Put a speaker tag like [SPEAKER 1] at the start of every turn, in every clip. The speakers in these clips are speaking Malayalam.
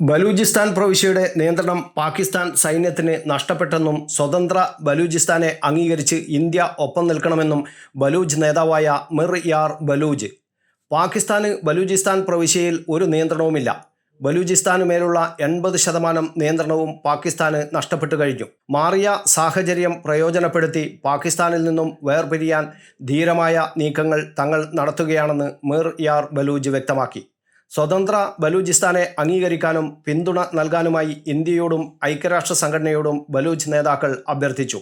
[SPEAKER 1] ബലൂചിസ്ഥാൻ പ്രവിശ്യയുടെ നിയന്ത്രണം പാകിസ്ഥാൻ സൈന്യത്തിന് നഷ്ടപ്പെട്ടെന്നും സ്വതന്ത്ര ബലൂചിസ്ഥാനെ അംഗീകരിച്ച് ഇന്ത്യ ഒപ്പം നിൽക്കണമെന്നും ബലൂജ് നേതാവായ മിർ യാർ ബലൂജ്. പാകിസ്ഥാന് ബലൂചിസ്ഥാൻ പ്രവിശ്യയിൽ ഒരു നിയന്ത്രണവുമില്ല. ബലൂചിസ്ഥാന് മേലുള്ള എൺപത് ശതമാനം നിയന്ത്രണവും പാകിസ്ഥാന് നഷ്ടപ്പെട്ടു കഴിഞ്ഞു. മാറിയ സാഹചര്യം പ്രയോജനപ്പെടുത്തി പാകിസ്ഥാനിൽ നിന്നും വേർപിരിയാൻ ധീരമായ നീക്കങ്ങൾ തങ്ങൾ നടത്തുകയാണെന്ന് മിർ യാർ ബലൂജ് വ്യക്തമാക്കി. സ്വതന്ത്ര ബലൂചിസ്ഥാനെ അംഗീകരിക്കാനും പിന്തുണ നൽകാനുമായി ഇന്ത്യയോടും ഐക്യരാഷ്ട്ര സംഘടനയോടും ബലൂച്ച് നേതാക്കൾ അഭ്യർത്ഥിച്ചു.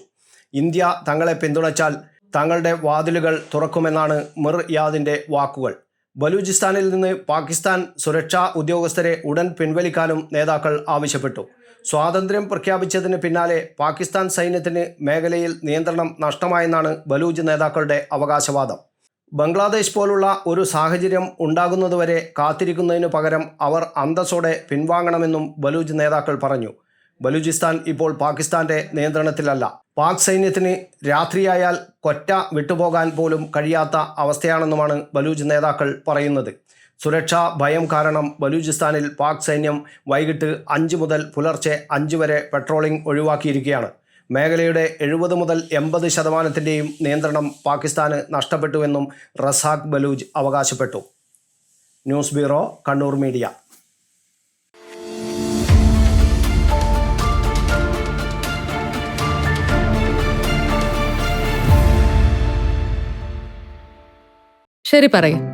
[SPEAKER 1] ഇന്ത്യ തങ്ങളെ പിന്തുണച്ചാൽ തങ്ങളുടെ വാതിലുകൾ തുറക്കുമെന്നാണ് മിർ യാദിന്റെ വാക്കുകൾ. ബലൂചിസ്ഥാനിൽ നിന്ന് പാകിസ്ഥാൻ സുരക്ഷാ ഉദ്യോഗസ്ഥരെ ഉടൻ പിൻവലിക്കാനും നേതാക്കൾ ആവശ്യപ്പെട്ടു. സ്വാതന്ത്ര്യം പ്രഖ്യാപിച്ചതിന് പിന്നാലെ പാകിസ്ഥാൻ സൈന്യത്തിന് മേഖലയിൽ നിയന്ത്രണം നഷ്ടമായെന്നാണ് ബലൂജ് നേതാക്കളുടെ അവകാശവാദം. ബംഗ്ലാദേശ് പോലുള്ള ഒരു സാഹചര്യം ഉണ്ടാകുന്നതുവരെ കാത്തിരിക്കുന്നതിനു പകരം അവർ അന്തസ്സോടെ പിൻവാങ്ങണമെന്നും ബലൂജ് നേതാക്കൾ പറഞ്ഞു. ബലൂചിസ്ഥാൻ ഇപ്പോൾ പാകിസ്ഥാന്റെ നിയന്ത്രണത്തിലല്ല. പാക് സൈന്യത്തിന് രാത്രിയായാൽ കൊറ്റ വിട്ടുപോകാൻ പോലും കഴിയാത്ത അവസ്ഥയാണെന്നുമാണ് ബലൂജ് നേതാക്കൾ പറയുന്നത്. സുരക്ഷാ ഭയം കാരണം ബലൂചിസ്ഥാനിൽ പാക് സൈന്യം വൈകിട്ട് അഞ്ച് മുതൽ പുലർച്ചെ അഞ്ച് വരെ പെട്രോളിംഗ് ഒഴിവാക്കിയിരിക്കുകയാണ്. മേഖലയുടെ എഴുപത് മുതൽ എൺപത് ശതമാനത്തിന്റെയും നിയന്ത്രണം പാകിസ്ഥാന് നഷ്ടപ്പെട്ടുവെന്നും റസാഖ് ബലൂജ് അവകാശപ്പെട്ടു. News bureau Kannur media.
[SPEAKER 2] ശരി പറയ്.